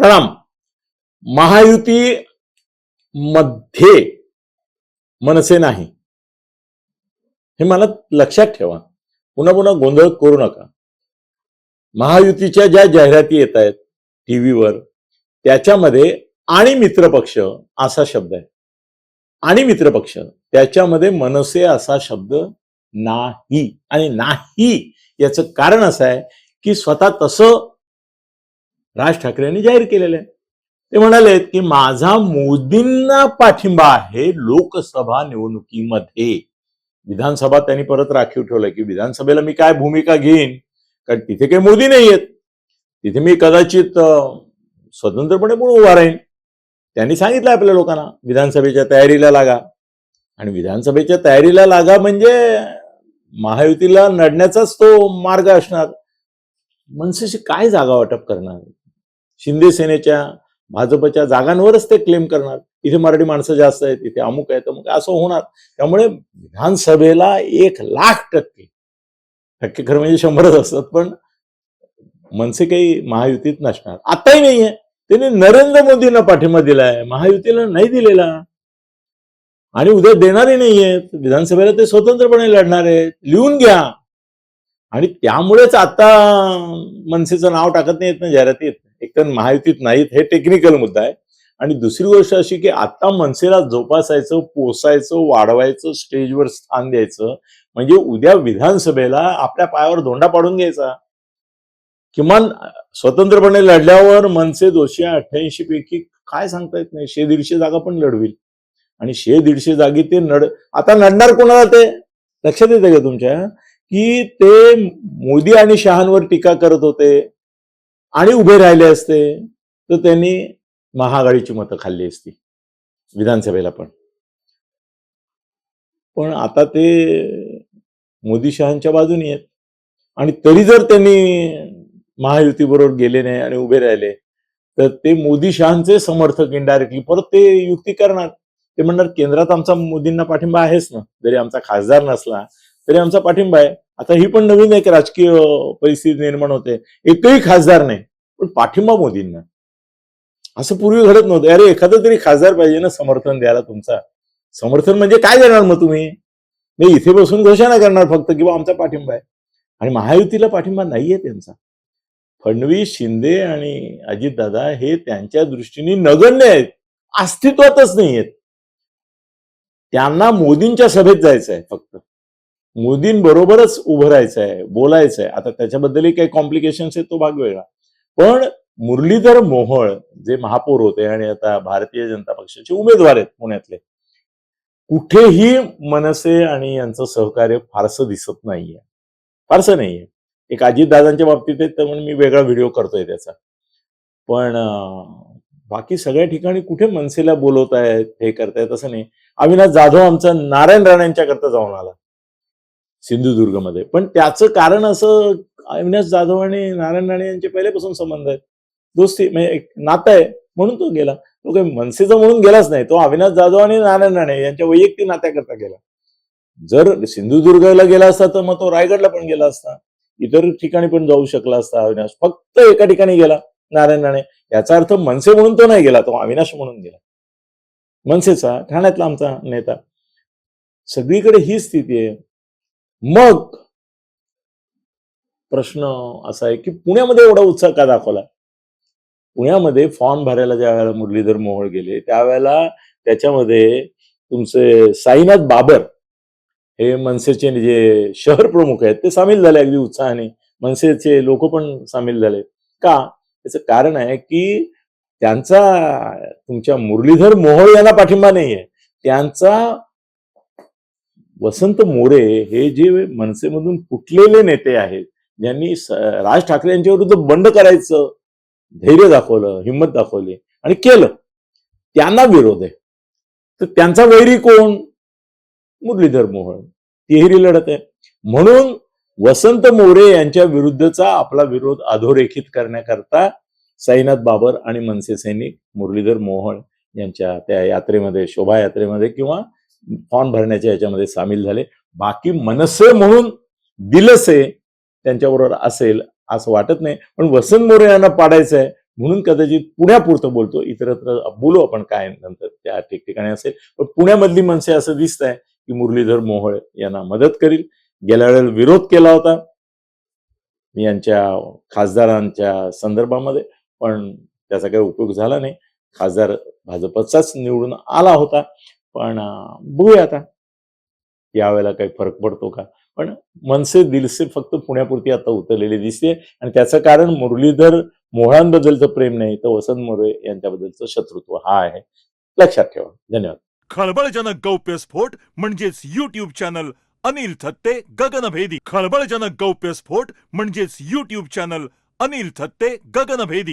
प्रणाम महायुती मध्ये मनसे नाही. हे मला लक्षात ठेवा. पुन्हा पुन्हा गोंधळ करू नका. महायुतीच्या ज्या जाहिराती येत आहेत टीव्हीवर त्याच्यामध्ये आणि मित्रपक्ष असा शब्द आहे. आणि मित्रपक्ष त्याच्यामध्ये मनसे असा शब्द नाही. आणि नाही याचं कारण असं आहे की स्वतः तसं राज ठाकरे यांनी जाहीर केलेलं आहे. ते म्हणाले की माझा मोदींना पाठिंबा आहे लोकसभा निवडणुकीमध्ये. विधानसभा त्यांनी परत राखीव ठेवलंय की विधानसभेला मी काय भूमिका घेईन? कारण तिथे काही मोदी नाही आहेत तिथे मी कदाचित स्वतंत्रपणे पण उभा राहीन. त्यांनी सांगितलं आपल्या लोकांना विधानसभेच्या तयारीला लागा. आणि विधानसभेच्या तयारीला लागा म्हणजे महायुतीला लढण्याचाच तो मार्ग असणार. मनसेशी काय जागा वाटप करणार? शिंदे सेनेच्या भाजपच्या जागांवरच ते क्लेम करणार. इथे मराठी माणसं जास्त आहेत इथे अमुक आहे अमुक असं होणार. त्यामुळे विधानसभेला एक लाख टक्के टक्के खरं म्हणजे शंभरच असतात पण मनसे काही महायुतीत नसणार. आताही नाहीये. त्यांनी नरेंद्र मोदींना पाठिंबा दिलाय. महायुतीला नाही दिलेला. आणि उद्या देणारे नाहीयेत विधानसभेला ते स्वतंत्रपणे लढणार आहेत. लिहून घ्या. आणि त्यामुळेच आता मनसेचं नाव टाकत नाही येत ना जाहिरातीत. एकतर महायुतीत नाहीत हे टेक्निकल मुद्दा आहे. आणि दुसरी गोष्ट अशी की आता मनसेला जोपासायचं पोसायचं वाढवायचं स्टेजवर स्थान द्यायचं म्हणजे उद्या विधानसभेला आपल्या पायावर धोंडा पाडून घ्यायचा. किमान स्वतंत्रपणे लढल्यावर मनसे दोनशे अठ्ठ्याऐंशी पैकी काय सांगता येत नाही? शे दीडशे जागा पण लढविल. आणि शे दीडशे जागी ते लढ आता लढणार कोणाला ते? लक्षात येते का तुमच्या? की ते मोदी आणि शहांवर टीका करत होते. आणि उभे राहिले असते तर त्यांनी महाआघाडीची मतं खाल्ली असती विधानसभेला पण. पण आता ते मोदी शहांच्या बाजूने आहेत. आणि तरी जर त्यांनी महायुतीबरोबर गेले नाही आणि उभे राहिले तर ते मोदी शहांचे समर्थक इनडायरेक्टली परत ते युक्ती करणार. ते म्हणणार केंद्रात आमचा मोदींना पाठिंबा आहेच ना. जरी आमचा खासदार नसला तरी आमचा पाठिंबा आहे. आता ही पण नवीन एक राजकीय परिस्थिती निर्माण होते. एकही खासदार नाही पण पाठिंबा मोदींना. असं पूर्वी घडत नव्हतं. अरे एखादा तरी खासदार पाहिजे ना समर्थन द्यायला तुमचा. समर्थन म्हणजे काय देणार मग तुम्ही? नाही इथे बसून घोषणा करणार फक्त किंवा आमचा पाठिंबा आहे. आणि महायुतीला पाठिंबा नाहीये त्यांचा. फडणवीस शिंदे आणि अजितदादा हे त्यांच्या दृष्टीने नगण्य आहेत. अस्तित्वातच नाही आहेत त्यांना मोदींच्या सभेत जायचं आहे फक्त. मोदींबरोबरच उभं राहायचं आहे बोलायचं आहे आता त्याच्याबद्दलही काही कॉम्प्लिकेशन्स आहेत तो भाग वेगळा. पण मुरलीधर मोहोळ जे महापौर होते आणि आता भारतीय जनता पक्षाचे उमेदवार आहेत पुण्यातले कुठेही मनसे आणि यांचं सहकार्य फारसं दिसत नाहीये. फारसं नाहीये. एक अजितदादांच्या बाबतीत आहे तर म्हणून मी वेगळा व्हिडिओ करतोय त्याचा. पण बाकी सगळ्या ठिकाणी कुठे मनसेला बोलवत आहेत हे करतायत असं नाही. अविनाश जाधव आमचा नारायण राणेंच्या करता जाऊन आला. सिंधुदुर्गमध्ये. पण त्याचं कारण असं अविनाश जाधव आणि नारायण राणे यांचे पहिल्यापासून संबंध आहेत. दोस्ती म्हणजे एक नातं आहे म्हणून तो गेला. तो काही मनसेचा म्हणून गेलाच नाही. तो अविनाश जाधव आणि नारायण राणे यांच्या वैयक्तिक नात्याकरता गेला. जर सिंधुदुर्गला गेला असता तर मग तो रायगडला पण गेला असता. इतर ठिकाणी पण जाऊ शकला असता अविनाश. फक्त एका ठिकाणी गेला नारायण राणे. याचा अर्थ मनसे म्हणून तो नाही गेला तो अविनाश म्हणून गेला. मनसेचा ठाण्यातला आमचा नेता. सगळीकडे ही स्थिती आहे. मग प्रश्न असा आहे की पुण्यामध्ये एवढा उत्साह का दाखवला? पुण्यामध्ये फॉर्म भरायला ज्या वेळेला मुरलीधर मोहोळ गेले त्यावेळेला त्याच्यामध्ये तुमचे साईनाथ बाबर हे मनसेचे जे शहर प्रमुख आहेत ते सामील झाले अगदी उत्साहाने. मनसेचे लोक पण सामील झाले. का? त्याचं कारण आहे की त्यांचा तुमच्या मुरलीधर मोहोळ यांना पाठिंबा नाहीये. त्यांचा वसंत मोरे हे जे मनसेमधून फुटलेले नेते आहेत ज्यांनी राज ठाकरे यांच्या विरुद्ध बंड करायचं धैर्य दाखवलं हिंमत दाखवली आणि केलं. त्यांना विरोध आहे. तर त्यांचा वैरी कोण? मुरलीधर मोहन तिहेरी लढत आहे. म्हणून वसंत मोरे यांच्या विरुद्धचा आपला विरोध अधोरेखित करण्याकरता साईनाथ बाबर आणि मनसे सैनिक मुरलीधर मोहन यांच्या त्या यात्रेमध्ये शोभायात्रेमध्ये किंवा फॉर्म भरण्याच्या याच्यामध्ये सामील झाले. बाकी मनसे म्हणून दिलसे त्यांच्याबरोबर असेल असं वाटत नाही. पण वसंत मोरे यांना पाडायचं आहे म्हणून कदाचित पुण्यापुरतं बोलतो. इतरत्र बोलू आपण काय नंतर त्या ठिकठिकाणी असेल. पण पुण्यामधली मनसे असं दिसत आहे की मुरलीधर मोहोळ यांना मदत करील. गेल्या वेळेला विरोध केला होता. यांच्या खासदारांच्या संदर्भामध्ये पण त्याचा काही उपयोग झाला नाही. खासदार भाजपचाच निवडून आला होता. पण बघूया आता. यावेळेला काही फरक पडतो का? पण मनसे दिलसे फक्त पुण्यापुरती आता उतरलेली दिसते आणि त्याचं कारण मुरलीधर मोहळांबद्दलचं प्रेम नाही तर वसंत मोरे यांच्याबद्दलचं शत्रुत्व हा आहे. लक्षात ठेवा. धन्यवाद. खळबळजनक गौप्यस्फोट म्हणजेच युट्यूब चॅनल अनिल थत्ते गगनभेदी. खळबळजनक गौप्यस्फोट म्हणजेच युट्यूब चॅनल अनिल थत्ते गगनभेदी.